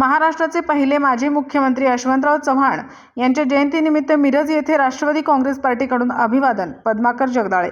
महाराष्ट्राचे पहिले माजी मुख्यमंत्री यशवंतराव चव्हाण यांच्या जयंतीनिमित्त मिरज येथे राष्ट्रवादी काँग्रेस पार्टीकडून अभिवादन पद्माकर जगदाळे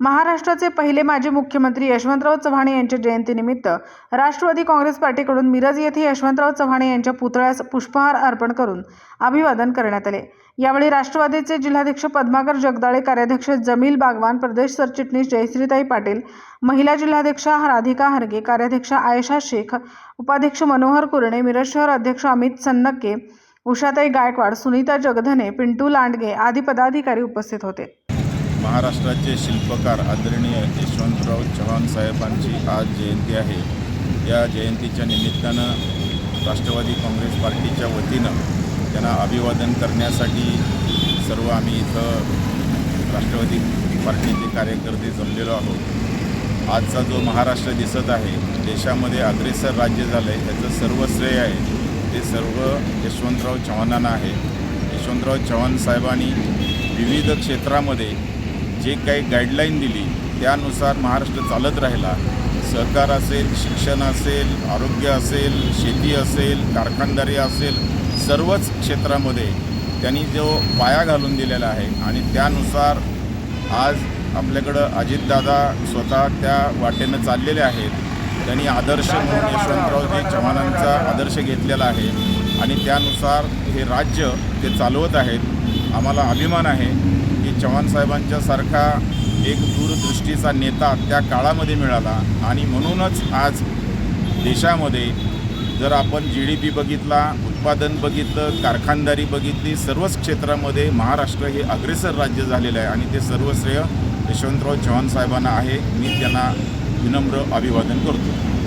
महाराष्ट्राचे पहिले माजी मुख्यमंत्री यशवंतराव चव्हाण यांच्या जयंतीनिमित्त राष्ट्रवादी काँग्रेस पार्टीकडून मिरज येथे यशवंतराव चव्हाण यांच्या पुतळ्यास पुष्पहार अर्पण करून अभिवादन करण्यात आले. यावेळी राष्ट्रवादीचे जिल्हाध्यक्ष पद्माकर जगदाळे कार्याध्यक्ष जमील बागवान प्रदेश सरचिटणीस जयश्रीताई पाटील महिला जिल्हाध्यक्षा राधिका हरगे कार्याध्यक्ष आयशा शेख उपाध्यक्ष मनोहर कुरणे मिरज शहर अध्यक्ष अमित सन्नक्के उषाताई गायकवाड सुनीता जगधने पिंटू लांडगे आदी पदाधिकारी उपस्थित होते. महाराष्ट्राचे शिल्पकार आदरणीय यशवंतराव चव्हाण साहेबांची आज जयंती आहे. या जयंतीच्या निमित्तानं राष्ट्रवादी काँग्रेस पार्टीच्या वतीनं त्यांना अभिवादन करण्यासाठी सर्व आम्ही इथं राष्ट्रवादी पार्टीचे कार्यकर्ते जमलेलो आहोत. आजचा जो महाराष्ट्र दिसत आहे देशामध्ये अग्रेसर राज्य झालं आहे त्याचं सर्व श्रेय आहे ते सर्व यशवंतराव चव्हाणांना आहे. यशवंतराव चव्हाण साहेबांनी विविध क्षेत्रामध्ये जे काही गाईडलाईन दिली त्यानुसार महाराष्ट्र चालत राहिला. सहकार असेल शिक्षण असेल आरोग्य असेल शेती असेल कारखानदारी असेल सर्वच क्षेत्रामध्ये त्यांनी जो पाया घालून दिलेला आहे आणि त्यानुसार आज आपल्याकडं अजितदादा स्वतः त्या वाटेनं चाललेले आहेत. त्यांनी आदर्श म्हणून यशवंतरावजी चव्हाणांचा आदर्श घेतलेला आहे आणि त्यानुसार हे राज्य ते चालवत आहेत आम्हाला अभिमान आहे. चव्हाण साहेबांच्यासारखा एक दूरदृष्टीचा नेता त्या काळामध्ये मिळाला. आणि म्हणूनच आज देशामध्ये जर आपण जी डी पी बघितला उत्पादन बघितलं कारखानदारी बघितली सर्वच क्षेत्रामध्ये महाराष्ट्र हे अग्रेसर राज्य झालेलं आहे. आणि ते सर्व श्रेय यशवंतराव चव्हाण साहेबांना आहे. मी त्यांना विनम्र अभिवादन करतो.